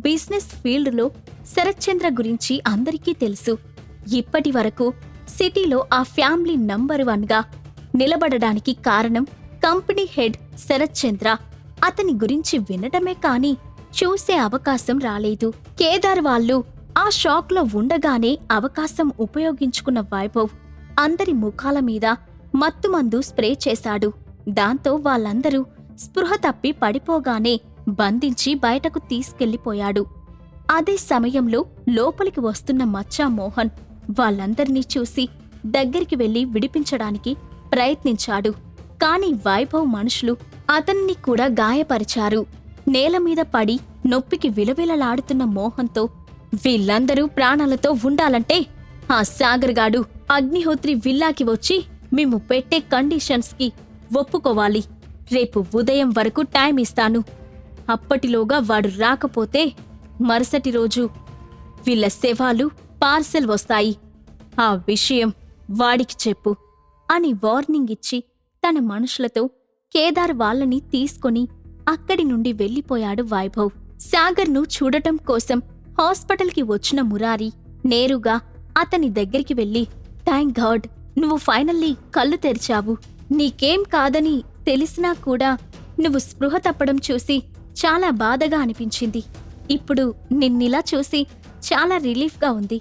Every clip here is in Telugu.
బిజినెస్ ఫీల్డ్లో శరత్చంద్ర గురించి అందరికీ తెలుసు. ఇప్పటి వరకు సిటీలో ఆ ఫ్యామిలీ నంబర్ వన్గా నిలబడడానికి కారణం కంపెనీ హెడ్ శరత్చంద్ర. అతని గురించి వినడమే కాని చూసే అవకాశం రాలేదు. కేదార్ వాళ్ళు ఆ షాక్లో ఉండగానే అవకాశం ఉపయోగించుకున్న వైభవ్ అందరి ముఖాల మీద మత్తుమందు స్ప్రే చేశాడు. దాంతో వాళ్ళందరూ స్పృహ తప్పి పడిపోగానే బంధించి బయటకు తీసుకెళ్ళిపోయాడు అదే సమయంలో లోపలికి వస్తున్న మచ్చా మోహన్ వాళ్ళందర్నీ చూసి దగ్గరికి వెళ్ళి విడిపించడానికి ప్రయత్నించాడు. కాని వైభవ్ మనుషులు అతన్ని కూడా గాయపరిచారు. నేలమీద పడి నొప్పికి విలవిలలాడుతున్న మోహన్తో వీళ్ళందరూ ప్రాణాలతో ఉండాలంటే ఆ సాగర్గాడు అగ్నిహోత్రి విల్లాకి వచ్చి మేము పెట్టే కండిషన్స్కి ఒప్పుకోవాలి. రేపు ఉదయం వరకు టైం ఇస్తాను. అప్పటిలోగా వాడు రాకపోతే మరుసటి రోజు వీళ్ళ శవాలు పార్సెల్ వస్తాయి. ఆ విషయం వాడికి చెప్పు అని వార్నింగ్ ఇచ్చి తన మనుషులతో కేదార్ వాళ్ళని తీసుకొని అక్కడి నుండి వెళ్ళిపోయాడు వైభవ్. సాగర్ను చూడటం కోసం హాస్పిటల్కి వచ్చిన మురారి నేరుగా అతని దగ్గరికి వెళ్ళి థ్యాంక్ గాడ్ నువ్వు ఫైనల్లీ కళ్ళు తెరిచావు. నీకేం కాదని తెలిసినా కూడా నువ్వు స్పృహ తప్పడం చూసి చాలా బాధగా అనిపించింది. ఇప్పుడు నిన్నిలా చూసి చాలా రిలీఫ్గా ఉంది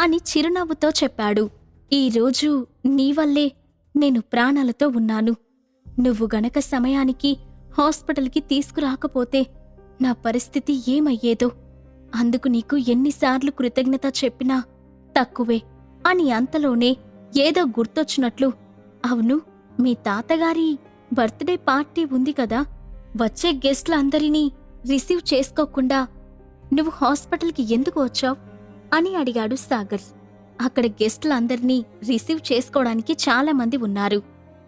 అని చిరునవ్వుతో చెప్పాడు. ఈరోజు నీ వల్లే నేను ప్రాణాలతో ఉన్నాను. నువ్వు గనక సమయానికి హాస్పిటల్కి తీసుకురాకపోతే నా పరిస్థితి ఏమయ్యేదో. అందుకు నీకు ఎన్నిసార్లు కృతజ్ఞత చెప్పినా తక్కువే అని అంతలోనే ఏదో గుర్తొచ్చినట్లు అవును మీ తాతగారి బర్త్డే పార్టీ ఉంది కదా వచ్చే గెస్ట్లందరినీ రిసీవ్ చేసుకోకుండా నువ్వు హాస్పిటల్కి ఎందుకు వచ్చావు? అని అడిగాడు సాగర్. అక్కడ గెస్ట్లందరినీ రిసీవ్ చేసుకోవడానికి చాలా మంది ఉన్నారు.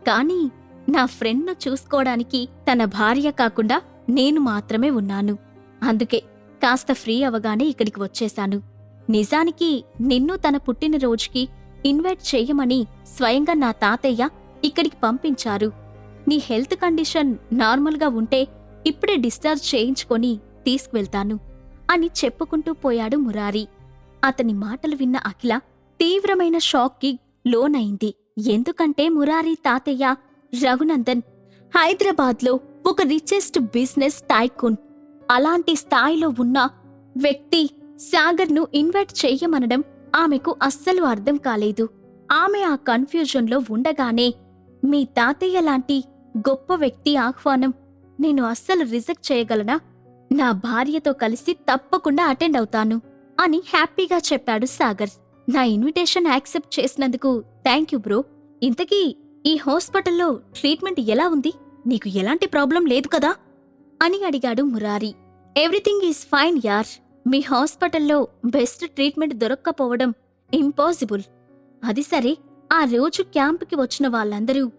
కానీ నా ఫ్రెండ్ను చూసుకోవడానికి తన భార్య కాకుండా నేను మాత్రమే ఉన్నాను. అందుకే కాస్త ఫ్రీ అవగానే ఇక్కడికి వచ్చేశాను. నిజానికి నిన్ను తన పుట్టినరోజుకి ఇన్వైట్ చేయమని స్వయంగా నా తాతయ్య ఇక్కడికి పంపించారు. నీ హెల్త్ కండిషన్ నార్మల్గా ఉంటే ఇప్పుడే డిశ్చార్జ్ చేయించుకొని తీసుకువెళ్తాను అని చెప్పుకుంటూ పోయాడు మురారి. అతని మాటలు విన్న అఖిల తీవ్రమైన షాక్కి లోనైంది. ఎందుకంటే మురారి తాతయ్య రఘునందన్ హైదరాబాద్లో ఒక రిచెస్ట్ బిజినెస్ టైకూన్ అలాంటి స్థాయిలో ఉన్న వ్యక్తి సాగర్ను ఇన్వైట్ చెయ్యమనడం ఆమెకు అస్సలు అర్థం కాలేదు. ఆమె ఆ కన్ఫ్యూజన్లో ఉండగానే మీ తాతయ్య లాంటి గొప్ప వ్యక్తి ఆహ్వానం. నేను అస్సలు రిజెక్ట్ చేయగలనా? నా భార్యతో కలిసి తప్పకుండా అటెండ్ అవుతాను అని హ్యాపీగా చెప్పాడు సాగర్. నా ఇన్విటేషన్ యాక్సెప్ట్ చేసినందుకు థ్యాంక్ యూ బ్రో. ఇంతకీ ఈ హాస్పిటల్లో ట్రీట్మెంట్ ఎలా ఉంది? నీకు ఎలాంటి ప్రాబ్లం లేదు కదా? అని అడిగాడు మురారి. ఎవ్రీథింగ్ ఈజ్ ఫైన్ యార్. మీ హాస్పిటల్లో బెస్ట్ ట్రీట్మెంట్ దొరక్కపోవడం ఇంపాసిబుల్. అది సరే ఆ రోజు క్యాంప్కి వచ్చిన వాళ్ళందరూ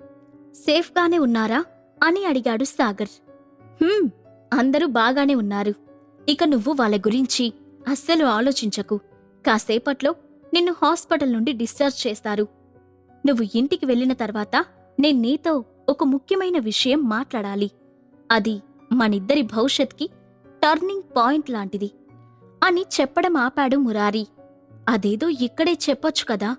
సేఫ్గానే ఉన్నారా? అని అడిగాడు సాగర్. "హ్మ్, అందరూ బాగానే ఉన్నారు. ఇక నువ్వు వాళ్ళ గురించి అస్సలు ఆలోచించకు. కాసేపట్లో నిన్ను హాస్పిటల్ నుండి డిశ్చార్జ్ చేస్తారు. నువ్వు ఇంటికి వెళ్ళిన తర్వాత నేను నీతో ఒక ముఖ్యమైన విషయం మాట్లాడాలి. అది మనిద్దరి భవిష్యత్కి టర్నింగ్ పాయింట్ లాంటిది అని చెప్పడం ఆపాడు మురారి. అదేదో ఇక్కడే చెప్పొచ్చు కదా.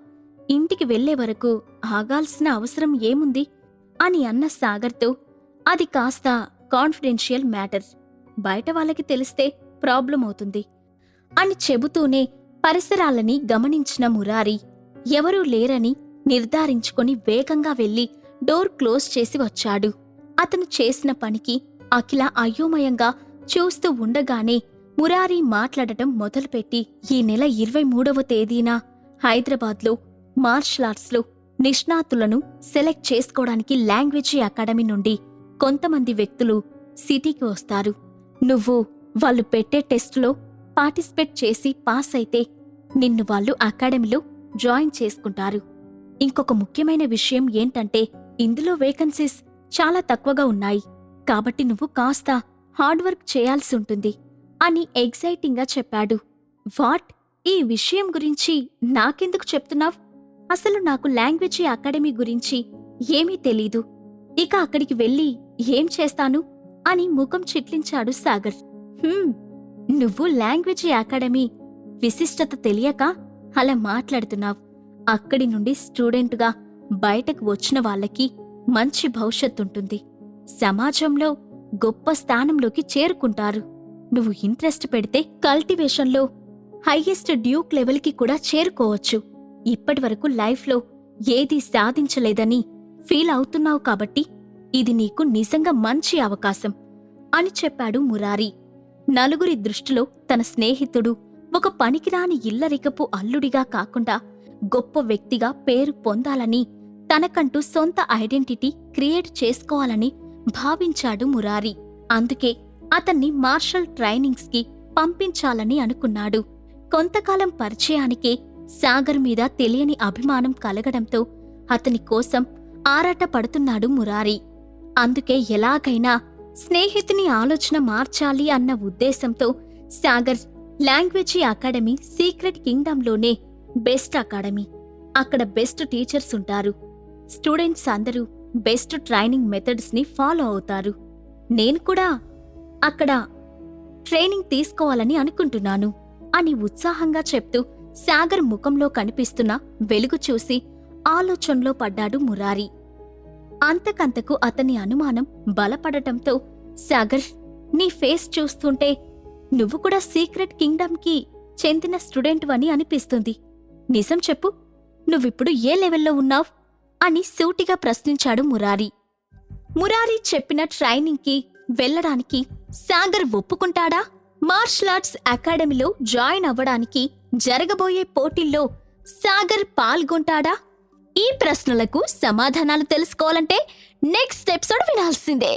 ఇంటికి వెళ్ళే వరకు ఆగాల్సిన అవసరం ఏముంది? అని అన్న సాగర్తో అది కాస్త కాన్ఫిడెన్షియల్ మ్యాటర్ బయట వాళ్ళకి తెలిస్తే ప్రాబ్లం అవుతుంది. అని చెబుతూనే పరిసరాలని గమనించిన మురారి ఎవరూ లేరని నిర్ధారించుకొని వేగంగా వెళ్ళి డోర్ క్లోజ్ చేసి వచ్చాడు. అతను చేసిన పనికి అఖిల అయోమయంగా చూస్తూ ఉండగానే మురారి మాట్లాడటం మొదలుపెట్టి ఈ నెల ఇరవై మూడవ తేదీన హైదరాబాద్లో మార్షల్ ఆర్ట్స్లో నిష్ణాతులను సెలెక్ట్ చేసుకోవడానికి లాంగ్వేజ్ అకాడమీ నుండి కొంతమంది వ్యక్తులు సిటీకి వస్తారు. నువ్వు వాళ్ళు పెట్టే టెస్టులో పార్టిసిపేట్ చేసి పాస్ అయితే నిన్ను వాళ్ళు అకాడమీలో జాయిన్ చేసుకుంటారు. ఇంకొక ముఖ్యమైన విషయం ఏంటంటే ఇందులో వేకన్సీస్ చాలా తక్కువగా ఉన్నాయి. కాబట్టి నువ్వు కాస్త హార్డ్ వర్క్ చేయాల్సి ఉంటుంది అని ఎగ్జైటింగ్గా చెప్పాడు. వాట్? ఈ విషయం గురించి నాకెందుకు చెప్తున్నావు? అసలు నాకు లాంగ్వేజ్ అకాడమీ గురించి ఏమీ తెలీదు. ఇక అక్కడికి వెళ్ళి ఏం చేస్తాను? అని ముఖం చిట్లించాడు సాగర్. నువ్వు లాంగ్వేజ్ అకాడమీ విశిష్టత తెలియక అలా మాట్లాడుతున్నావు. అక్కడి నుండి స్టూడెంట్గా బయటకు వచ్చిన వాళ్ళకి మంచి భవిష్యత్తు ఉంటుంది. సమాజంలో గొప్ప స్థానంలోకి చేరుకుంటారు. నువ్వు ఇంట్రెస్ట్ పెడితే కల్టివేషన్లో హైయెస్ట్ డ్యూక్ లెవెల్కి కూడా చేరుకోవచ్చు. ఇప్పటివరకు లైఫ్లో ఏదీ సాధించలేదని ఫీల్ అవుతున్నావు కాబట్టి ఇది నీకు నిజంగా మంచి అవకాశం అని చెప్పాడు మురారి. నలుగురి దృష్టిలో తన స్నేహితుడు ఒక పనికిరాని ఇల్లరికపు అల్లుడిగా కాకుండా గొప్ప వ్యక్తిగా పేరు పొందాలని తనకంటూ సొంత ఐడెంటిటీ క్రియేట్ చేసుకోవాలని భావించాడు మురారి. అందుకే అతన్ని మార్షల్ ట్రైనింగ్స్కి పంపించాలని అనుకున్నాడు. కొంతకాలం పరిచయానికే సాగర్ మీద తెలియని అభిమానం కలగడంతో అతని కోసం ఆరాట పడుతున్నాడు మురారి. అందుకే ఎలాగైనా స్నేహితుని ఆలోచన మార్చాలి అన్న ఉద్దేశంతో సాగర్ లాంగ్వేజీ అకాడమీ సీక్రెట్ కింగ్డమ్లోనే బెస్ట్ అకాడమీ. అక్కడ బెస్ట్ టీచర్స్ ఉంటారు. స్టూడెంట్స్ అందరూ బెస్ట్ ట్రైనింగ్ మెథడ్స్ని ఫాలో అవుతారు. నేను కూడా అక్కడ ట్రైనింగ్ తీసుకోవాలని అనుకుంటున్నాను అని ఉత్సాహంగా చెప్తూ సాగర్ ముఖంలో కనిపిస్తున్న వెలుగు చూసి ఆలోచనలో పడ్డాడు మురారి. అంతకంతకు అతని అనుమానం బలపడటంతో సాగర్ నీ ఫేస్ చూస్తుంటే నువ్వు కూడా సీక్రెట్ కింగ్డమ్కి చెందిన స్టూడెంట్వని అనిపిస్తుంది. నిజం చెప్పు నువ్విప్పుడు ఏ లెవెల్లో ఉన్నావ్? అని సూటిగా ప్రశ్నించాడు మురారి. మురారి చెప్పిన ట్రైనింగ్కి వెళ్ళడానికి సాగర్ ఒప్పుకుంటాడా? మార్షల్ ఆర్ట్స్ అకాడమీలో జాయిన్ అవ్వడానికి జరగబోయే పోటీల్లో సాగర్ పాల్గొంటాడా? ఈ ప్రశ్నలకు సమాధానాలు తెలుసుకోవాలంటే నెక్స్ట్ ఎపిసోడ్ వినాల్సిందే.